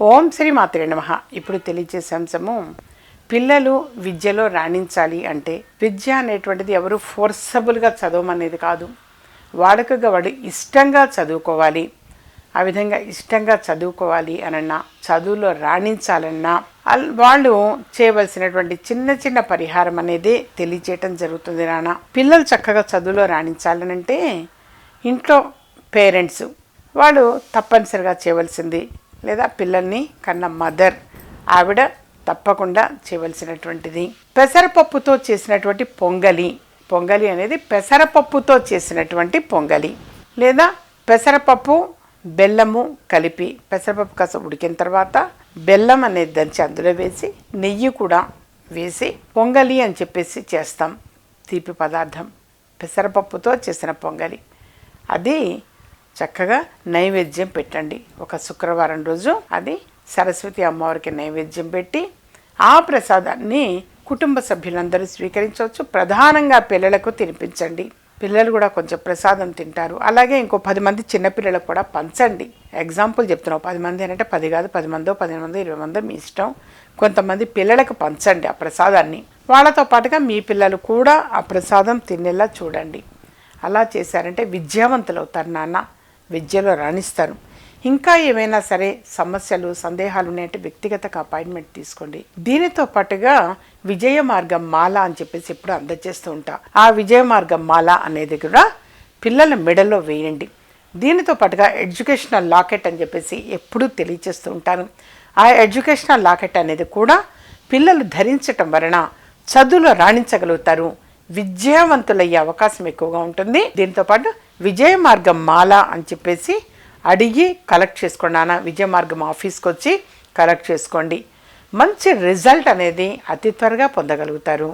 ఓం శ్రీ మాత్రే నమ. ఇప్పుడు తెలియజేసే అంశము పిల్లలు విద్యలో రాణించాలి అంటే విద్య అనేటువంటిది ఎవరు ఫోర్సబుల్గా చదవమనేది కాదు. వాడుకగా వాడు ఇష్టంగా చదువుకోవాలి. ఆ విధంగా ఇష్టంగా చదువుకోవాలి అనన్నా చదువులో రాణించాలన్నా వాళ్ళు చేయవలసినటువంటి చిన్న చిన్న పరిహారం అనేది తెలియచేయటం జరుగుతుంది నాన్న. పిల్లలు చక్కగా చదువులో రాణించాలనంటే ఇంట్లో పేరెంట్స్ వాళ్ళు తప్పనిసరిగా చేయవలసింది లేదా పిల్లల్ని కన్న మదర్. ఆవిడ తప్పకుండా చేయవలసినటువంటిది. పెసరపప్పుతో చేసినటువంటి పొంగలి. పొంగలి అనేది పెసరపప్పుతో చేసినటువంటి పొంగలి. లేదా పెసరపప్పు బెల్లము కలిపి పెసరపప్పు కాస్త ఉడికిన తర్వాత బెల్లం అనేది దంచి అందులో వేసి నెయ్యి కూడా వేసి పొంగలి అని చెప్పేసి చేస్తాం. తీపి పదార్థం. పెసరపప్పుతో చేసిన పొంగలి. అది చక్కగా నైవేద్యం పెట్టండి. ఒక శుక్రవారం రోజు అది సరస్వతి అమ్మవారికి నైవేద్యం పెట్టి ఆ ప్రసాదాన్ని కుటుంబ సభ్యులందరూ స్వీకరించవచ్చు. ప్రధానంగా పిల్లలకు తినిపించండి. పిల్లలు కూడా కొంచెం ప్రసాదం తింటారు. అలాగే ఇంకో పది మంది చిన్నపిల్లలకు కూడా పంచండి. ఎగ్జాంపుల్ చెప్తున్నావు. పది మంది అంటే పది కాదు పది మందో పదిహేను మందో ఇరవై మందో మీ ఇష్టం. కొంతమంది పిల్లలకు పంచండి ఆ ప్రసాదాన్ని. వాళ్ళతో పాటుగా మీ పిల్లలు కూడా ఆ ప్రసాదం తినేలా చూడండి. అలా చేశారంటే విద్యావంతులు అవుతారు నాన్న. విద్యలో రాణిస్తారు ఇంకా ఏమైనా సరే సమస్యలు సందేహాలు ఉన్నాయంటే వ్యక్తిగత అపాయింట్మెంట్ తీసుకోండి. దీనితో పాటుగా విజయ మార్గం మాల అని చెప్పేసి ఎప్పుడు అందజేస్తూ ఉంటా. ఆ విజయ మార్గం మాల అనేది కూడా పిల్లల మెడలో వేయండి. దీనితో పాటుగా ఎడ్యుకేషనల్ లాకెట్ అని చెప్పేసి ఎప్పుడూ తెలియచేస్తూ ఉంటాను. ఆ ఎడ్యుకేషనల్ లాకెట్ అనేది కూడా పిల్లలు ధరించటం వలన చదువులో రాణించగలుగుతారు. విద్యావంతులయ్యే అవకాశం ఎక్కువగా ఉంటుంది. దీంతోపాటు విజయ మార్గం మాల అని చెప్పేసి అడిగి కలెక్ట్ చేసుకోండి నాన్న. విజయ మార్గం ఆఫీస్కి వచ్చి కలెక్ట్ చేసుకోండి. మంచి రిజల్ట్ అనేది అతి త్వరగా పొందగలుగుతారు.